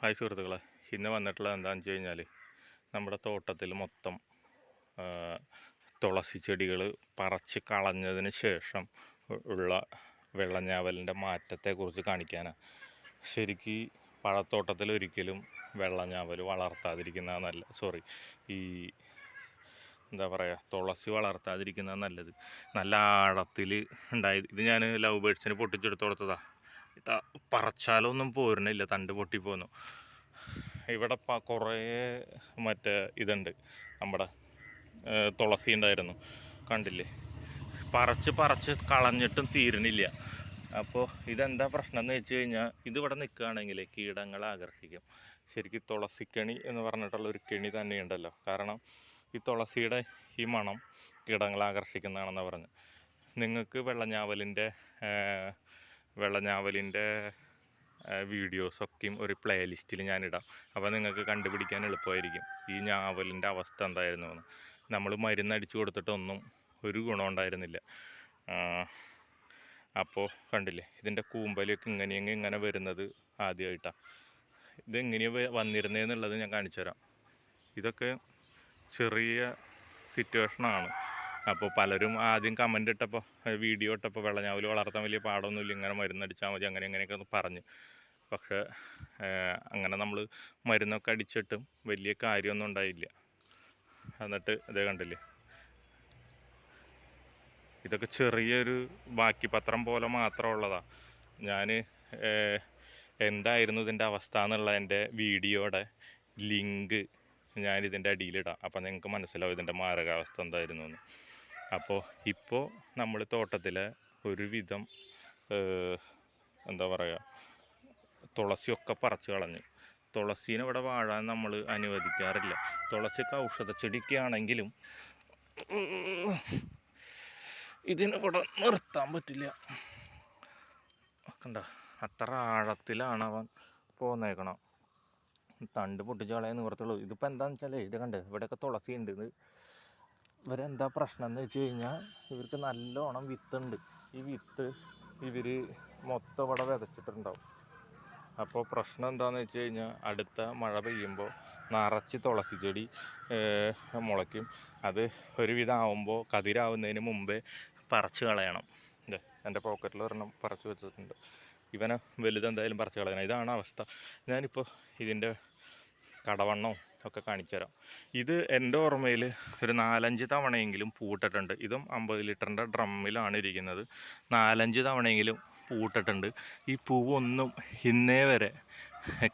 Hi സുഹൃത്തുക്കളെ ഇന്ന് വന്നിട്ടുള്ളത് എന്താണെന്ന് വെച്ച് കഴിഞ്ഞാൽ നമ്മുടെ തോട്ടത്തിൽ മൊത്തം തുളസി ചെടികൾ പറച്ച് കളഞ്ഞതിന് ശേഷം ഉള്ള വെള്ളഞ്ഞാവലിന്റെ മാറ്റത്തെക്കുറിച്ച് കാണിക്കാനാണ് ശരിക്കും പഴത്തോട്ടത്തിൽ ഒരിക്കലും വെള്ളഞ്ഞാവൽ വളർത്താതിരിക്കുന്നതാണ് നല്ല സോറി ഈ എന്താ പറയുക തുളസി വളർത്താതിരിക്കുന്നതാണ് നല്ലത്. നല്ല ആഴത്തിൽ ഉണ്ടായി ഇത് ഞാൻ ലവ് ബേഡ്സിന് പൊട്ടിച്ചെടുത്ത് കൊടുത്തതാ. ഇതാ പറിച്ചാലൊന്നും പോരുന്നില്ല തണ്ട് പൊട്ടിപ്പോന്നു. ഇവിടെ കുറേ മറ്റേ ഇതുണ്ട് നമ്മുടെ തുളസി ഉണ്ടായിരുന്നു കണ്ടില്ലേ? പറച്ച് പറച്ച് കളഞ്ഞിട്ടും തീരണില്ല അപ്പോൾ ഇതെന്താ പ്രശ്നം എന്ന് വെച്ച് കഴിഞ്ഞാൽ ഇതിവിടെ നിൽക്കുകയാണെങ്കിൽ കീടങ്ങളെ ആകർഷിക്കും. ശരിക്കും തുളസിക്കണി എന്ന് പറഞ്ഞിട്ടുള്ള ഒരു കെണി തന്നെയുണ്ടല്ലോ. കാരണം ഈ തുളസിയുടെ ഈ മണം കീടങ്ങളെ ആകർഷിക്കുന്നതാണെന്ന് പറഞ്ഞു. നിങ്ങൾക്ക് വെള്ളഞ്ഞാവലിന്റെ വെള്ളഞ്ഞാവലിന്റെ വീഡിയോസൊക്കെയും ഒരു പ്ലേലിസ്റ്റിൽ ഞാനിടാം. അപ്പോൾ നിങ്ങൾക്ക് കണ്ടുപിടിക്കാൻ എളുപ്പമായിരിക്കും. ഈ ഞാവലിന്റെ അവസ്ഥ എന്തായിരുന്നു എന്ന് നമ്മൾ മരുന്നടിച്ചു കൊടുത്തിട്ടൊന്നും ഒരു ഗുണം ഉണ്ടായിരുന്നില്ല. അപ്പോൾ കണ്ടില്ലേ ഇതിന്റെ കൂമ്പലൊക്കെ ഇങ്ങനെയെങ്കിൽ ഇങ്ങനെ വരുന്നത് ആദ്യമായിട്ടാണ് ഇതെങ്ങനെയാണ് വന്നിരുന്നതെന്നുള്ളത് ഞാൻ കാണിച്ചു തരാം ഇതൊക്കെ ചെറിയ സിറ്റുവേഷനാണ് അപ്പോൾ പലരും ആദ്യം കമന്റ് ഇട്ടപ്പോൾ വീഡിയോ ഇട്ടപ്പോൾ വെള്ളഞ്ഞാവൽ വളർത്താൻ വലിയ പാടൊന്നുമില്ല ഇങ്ങനെ മരുന്നടിച്ചാൽ മതി അങ്ങനെ ഇങ്ങനെയൊക്കെ പറഞ്ഞ്. പക്ഷേ അങ്ങനെ നമ്മൾ മരുന്നൊക്കെ അടിച്ചിട്ടും വലിയ കാര്യമൊന്നും ഉണ്ടായില്ല. എന്നിട്ട് ഇതേ കണ്ടില്ലേ? ഇതൊക്കെ ചെറിയൊരു ബാക്കി പത്രം പോലെ മാത്രമുള്ളതാണ് ഞാൻ എന്തായിരുന്നു ഇതിന്റെ അവസ്ഥ എന്നുള്ള എന്റെ വീഡിയോയുടെ ലിങ്ക് ഞാനിതിന്റെ അടിയിലിടാം. അപ്പം നിങ്ങൾക്ക് മനസ്സിലാവും ഇതിന്റെ മാരകാവസ്ഥ എന്തായിരുന്നു എന്ന് അപ്പോൾ ഇപ്പോൾ നമ്മൾ തോട്ടത്തിലെ ഒരുവിധം എന്താ പറയുക തുളസിയൊക്കെ പറിച്ച് കളഞ്ഞു. തുളസീനെ ഇവിടെ വാഴാൻ നമ്മൾ അനുവദിക്കാറില്ല. തുളസിയൊക്കെ ഔഷധ ചെടിക്കാണെങ്കിലും ഇതിന് നിർത്താൻ പറ്റില്ല. കണ്ട? അത്ര ആഴത്തിലാണ് അവൻ പോന്നേക്കണം. തണ്ട് പൊട്ടിച്ച് കളയാൻ നിവർത്തുള്ളൂ ഇതിപ്പോൾ എന്താണെന്ന് വെച്ചാൽ ഇത് കണ്ട് ഇവിടെയൊക്കെ തുളസി ഉണ്ട് ഇത്. ഇവരെന്താ പ്രശ്നം എന്ന് വെച്ച് കഴിഞ്ഞാൽ ഇവർക്ക് നല്ലോണം വിത്തുണ്ട്. ഈ വിത്ത് ഇവർ മൊത്തം ഇവിടെ വിതച്ചിട്ടുണ്ടാവും. അപ്പോൾ പ്രശ്നം എന്താണെന്ന് വെച്ച് കഴിഞ്ഞാൽ അടുത്ത മഴ പെയ്യുമ്പോൾ നിറച്ച് തുളസി ചെടി മുളയ്ക്കും. അത് ഒരുവിധം ആവുമ്പോൾ കതിരാവുന്നതിന് മുമ്പേ പറിച്ച് കളയണം. ഇത് എന്റെ പോക്കറ്റിൽ ഒരെണ്ണം പറിച്ച് വെച്ചിട്ടുണ്ട്. ഇവനെ വലുതെന്തായാലും പറിച്ച് കളയണം. ഇതാണ് അവസ്ഥ. ഞാനിപ്പോൾ ഇതിന്റെ കടവണ്ണവും ഒക്കെ കാണിച്ചു തരാം ഇത് എന്റെ ഓർമ്മയിൽ ഒരു നാലഞ്ച് തവണയെങ്കിലും പൂട്ടിട്ടുണ്ട്. ഇതും അമ്പത് ലിറ്ററിന്റെ ഡ്രമ്മിലാണ് ഇരിക്കുന്നത്. നാലഞ്ച് തവണയെങ്കിലും പൂട്ടിട്ടുണ്ട്. ഈ പൂവൊന്നും ഇന്നേ വരെ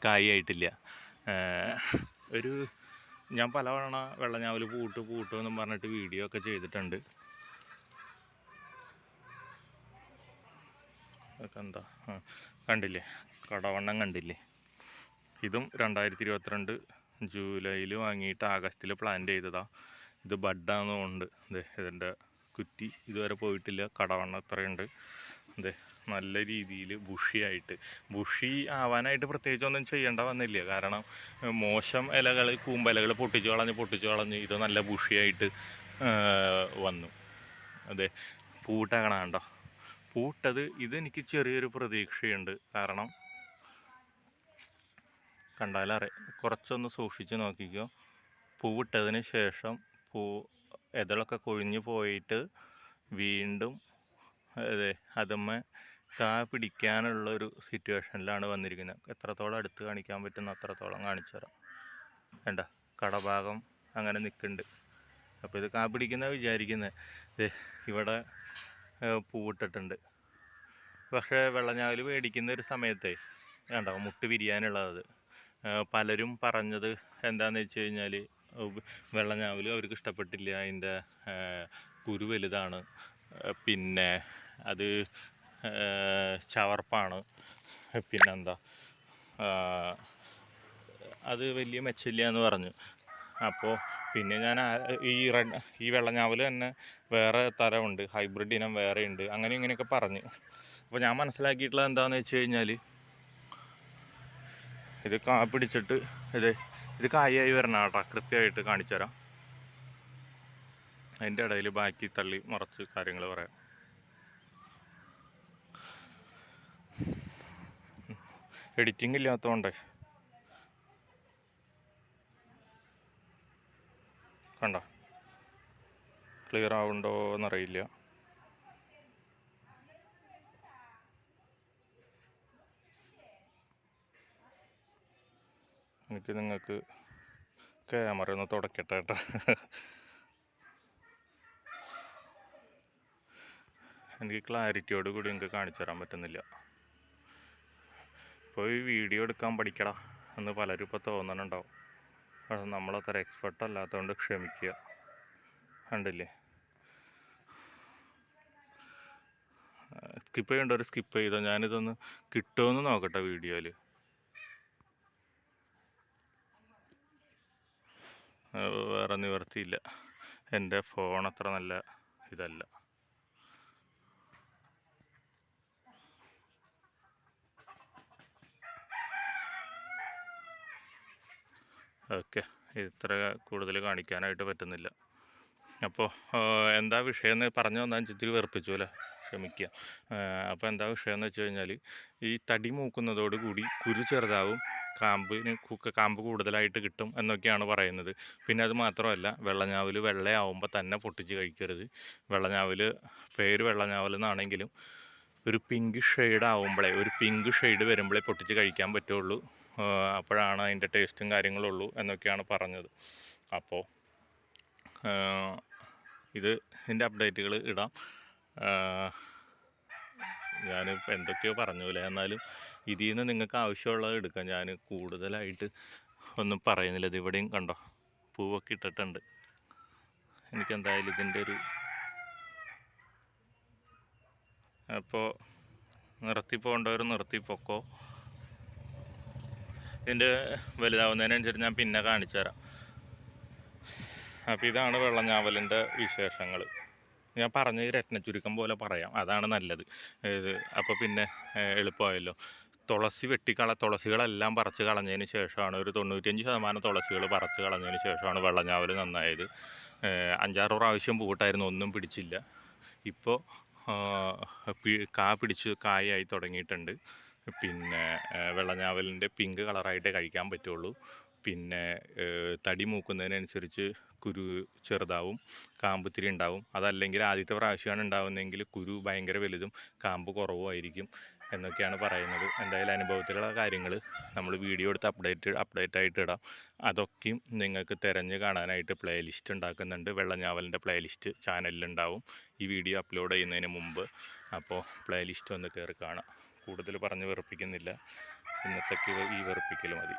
കായായിട്ടില്ല ഒരു ഞാൻ പലവണ വെള്ളഞ്ഞാവൽ പൂട്ട് പൂട്ടു എന്നും പറഞ്ഞിട്ട് വീഡിയോ ഒക്കെ ചെയ്തിട്ടുണ്ട്. അതൊക്കെ എന്താ? കണ്ടില്ലേ? കടവണ്ണം കണ്ടില്ലേ? ഇതും രണ്ടായിരത്തി ഇരുപത്തിരണ്ട് ജൂലൈയിൽ വാങ്ങിയിട്ട് ആഗസ്റ്റിൽ പ്ലാൻ ചെയ്തതാ. ഇത് ബഡാന്നുണ്ട് അതെ ഇതിന്റെ കുറ്റി. ഇതുവരെ പോയിട്ടില്ല. കടവണ്ണ അത്രയുണ്ട് അതെ നല്ല രീതിയിൽ ബുഷിയായിട്ട്. ബുഷി ആവാനായിട്ട് പ്രത്യേകിച്ചൊന്നും ചെയ്യേണ്ട വന്നില്ല. കാരണം മോശം ഇലകൾ കൂമ്പലകൾ പൊട്ടിച്ച് കളഞ്ഞ് പൊട്ടിച്ച് കളഞ്ഞ് ഇത് നല്ല ബുഷിയായിട്ട് വന്നു. അതെ പൂട്ടകണാണ്ടോ പൂട്ടത് ഇതെനിക്ക് ചെറിയൊരു പ്രതീക്ഷയുണ്ട്. കാരണം കണ്ടാലറിയ. കുറച്ചൊന്ന് സൂക്ഷിച്ച് നോക്കിക്കോ. പൂവിട്ടതിന് ശേഷം പൂ ഇതളൊക്കെ കൊഴിഞ്ഞു പോയിട്ട് വീണ്ടും അതെ അതമ്മ കാ പിടിക്കാനുള്ളൊരു സിറ്റുവേഷനിലാണ് വന്നിരിക്കുന്നത്. എത്രത്തോളം അടുത്ത് കാണിക്കാൻ പറ്റുന്ന അത്രത്തോളം കാണിച്ചു തരാം. വേണ്ട കടഭാഗം അങ്ങനെ നിൽക്കുന്നുണ്ട്. അപ്പോൾ ഇത് കാ പിടിക്കുന്ന വിചാരിക്കുന്നത് ഇവിടെ പൂവിട്ടിട്ടുണ്ട്. പക്ഷേ വെള്ളഞ്ഞാവൽ മേടിക്കുന്ന ഒരു സമയത്തെ വേണ്ട മുട്ട് വിരിയാനുള്ളത്. പലരും പറഞ്ഞത് എന്താണെന്ന് വെച്ച് കഴിഞ്ഞാൽ വെള്ളഞ്ഞാവൽ അവർക്ക് ഇഷ്ടപ്പെട്ടില്ല അതിന്റെ കുരു വലുതാണ്. പിന്നെ അത് ചവർപ്പാണ്. പിന്നെന്താ അത് വലിയ മെച്ചമില്ല എന്ന് പറഞ്ഞു. അപ്പോൾ പിന്നെ ഞാൻ ഈ റെഡ് ഈ വെള്ളഞ്ഞാവൽ തന്നെ വേറെ തരമുണ്ട്. ഹൈബ്രിഡ് ഇനം വേറെ ഉണ്ട് അങ്ങനെ ഇങ്ങനെയൊക്കെ പറഞ്ഞു. അപ്പോൾ ഞാൻ മനസ്സിലാക്കിയിട്ടുള്ളത് എന്താണെന്ന് വെച്ച് കഴിഞ്ഞാൽ ഇത് കാ പിടിച്ചിട്ട് ഇത് ഇത് കായായി വരണം കേട്ടോ കൃത്യമായിട്ട് കാണിച്ചു തരാം. അതിന്റെ ഇടയിൽ ബാക്കി തള്ളി മറച്ച് കാര്യങ്ങൾ പറയാം. എഡിറ്റിംഗ് ഇല്ലാത്തതുകൊണ്ട് കണ്ട? ക്ലിയർ ആവുന്നുണ്ടോ എന്നറിയില്ല എനിക്ക് നിങ്ങൾക്ക് ക്യാമറ ഒന്ന് തുടക്കട്ടെ കേട്ടോ. എനിക്ക് ക്ലാരിറ്റിയോട് കൂടി നിങ്ങൾക്ക് കാണിച്ചു തരാൻ പറ്റുന്നില്ല. ഇപ്പോൾ ഈ വീഡിയോ എടുക്കാൻ പഠിക്കടാ എന്ന് പലരും ഇപ്പോൾ തോന്നണുണ്ടാവും. പക്ഷെ നമ്മളത്ര എക്സ്പെർട്ട് അല്ലാത്തതുകൊണ്ട് ക്ഷമിക്കുക. കണ്ടില്ലേ? സ്കിപ്പ് ചെയ്യേണ്ടവർ സ്കിപ്പ് ചെയ്തോ ഞാനിതൊന്ന് കിട്ടുമെന്ന് നോക്കട്ടെ വീഡിയോയിൽ വേറെ നിവർത്തിയില്ല. എന്റെ ഫോൺ അത്ര നല്ല ഇതല്ല. ഓക്കെ. ഇത്ര കൂടുതൽ കാണിക്കാനായിട്ട് പറ്റുന്നില്ല. അപ്പോൾ എന്താ വിഷയം എന്ന് പറഞ്ഞു തന്നാൽ ചിത്തിരി വെറുപ്പിച്ചു അല്ലേ? ക്ഷമിക്കുക അപ്പോൾ എന്താ വിഷയം എന്ന് വെച്ച് കഴിഞ്ഞാൽ ഈ തടി മൂക്കുന്നതോടുകൂടി കുരു ചെറുതാവും കാമ്പിന് കാമ്പ് കൂടുതലായിട്ട് കിട്ടും എന്നൊക്കെയാണ് പറയുന്നത്. പിന്നെ അത് മാത്രമല്ല വെള്ളഞ്ഞാവൽ വെള്ളയാവുമ്പോൾ തന്നെ പൊട്ടിച്ച് കഴിക്കരുത്. വെള്ളഞ്ഞാവൽ പേര് വെള്ളഞ്ഞാവൽ എന്നാണെങ്കിലും ഒരു പിങ്ക് ഷെയ്ഡ് ആവുമ്പോഴേ ഒരു പിങ്ക് ഷെയ്ഡ് വരുമ്പോഴേ പൊട്ടിച്ച് കഴിക്കാൻ പറ്റുള്ളൂ. അപ്പോഴാണ് അതിന്റെ ടേസ്റ്റും കാര്യങ്ങളുള്ളൂ എന്നൊക്കെയാണ് പറഞ്ഞത്. അപ്പോൾ ഇത് ഇതിന്റെ അപ്ഡേറ്റുകൾ ഇടാം. ഞാൻ എന്തൊക്കെയോ പറഞ്ഞില്ല എന്നാലും ഇതിൽ നിന്ന് നിങ്ങൾക്ക് ആവശ്യമുള്ളത് എടുക്കാം. ഞാൻ കൂടുതലായിട്ട് ഒന്നും പറയുന്നില്ല. ഇത് ഇവിടെയും കണ്ടോ? പൂവൊക്കെ ഇട്ടിട്ടുണ്ട്. എനിക്കെന്തായാലും ഇതിന്റെ ഒരു അപ്പോൾ നിർത്തി പോകേണ്ടവർ നിർത്തി പൊക്കോ. ഇതിന്റെ വലുതാവുന്നതിനനുസരിച്ച് ഞാൻ പിന്നെ കാണിച്ചു തരാം അപ്പോൾ ഇതാണ് വെള്ളഞ്ഞാവലിന്റെ വിശേഷങ്ങൾ ഞാൻ പറഞ്ഞ രത്ന ചുരുക്കം പോലെ പറയാം. അതാണ് നല്ലത്. അപ്പോൾ പിന്നെ എളുപ്പമായല്ലോ. തുളസി വെട്ടിക്കള തുളസികളെല്ലാം പറിച്ച് കളഞ്ഞതിന് ശേഷമാണ് ഒരു തൊണ്ണൂറ്റഞ്ച് ശതമാനം തുളസികൾ പറിച്ച് കളഞ്ഞതിന് ശേഷമാണ് വെള്ളഞ്ഞാവൽ നന്നായത്. അഞ്ചാറ് പ്രാവശ്യം പൂട്ടായിരുന്നു ഒന്നും പിടിച്ചില്ല. ഇപ്പോൾ കാ പിടിച്ച് കായായി തുടങ്ങിയിട്ടുണ്ട്. പിന്നെ വെള്ളഞ്ഞാവലിന്റെ പിങ്ക് കളറായിട്ടേ കഴിക്കാൻ പറ്റുള്ളൂ. പിന്നെ തടി മൂക്കുന്നതിനനുസരിച്ച് കുരു ചെറുതാവും കാമ്പ് ഇത്തിരി ഉണ്ടാവും. അതല്ലെങ്കിൽ ആദ്യത്തെ പ്രാവശ്യമാണ് ഉണ്ടാവുന്നതെങ്കിൽ കുരു ഭയങ്കര വലുതും കാമ്പ് കുറവും ആയിരിക്കും എന്നൊക്കെയാണ് പറയുന്നത്. എന്തായാലും അനുഭവത്തിലുള്ള കാര്യങ്ങൾ നമ്മൾ വീഡിയോ എടുത്ത് അപ്ഡേറ്റ് അപ്ഡേറ്റ് ആയിട്ട് ഇടാം. അതൊക്കെയും നിങ്ങൾക്ക് തിരഞ്ഞ് കാണാനായിട്ട് പ്ലേ ലിസ്റ്റ് ഉണ്ടാക്കുന്നുണ്ട്. വെള്ളഞ്ഞാവലിന്റെ പ്ലേ പ്ലേലിസ്റ്റ് ചാനലിലുണ്ടാവും. ഈ വീഡിയോ അപ്ലോഡ് ചെയ്യുന്നതിന് മുമ്പ് അപ്പോൾ പ്ലേ ലിസ്റ്റ് ഒന്ന് കയറി കാണാം. കൂടുതൽ പറഞ്ഞ് വെറുപ്പിക്കുന്നില്ല. ഇന്നത്തേക്ക് ഈ വെറുപ്പിക്കൽ മതി.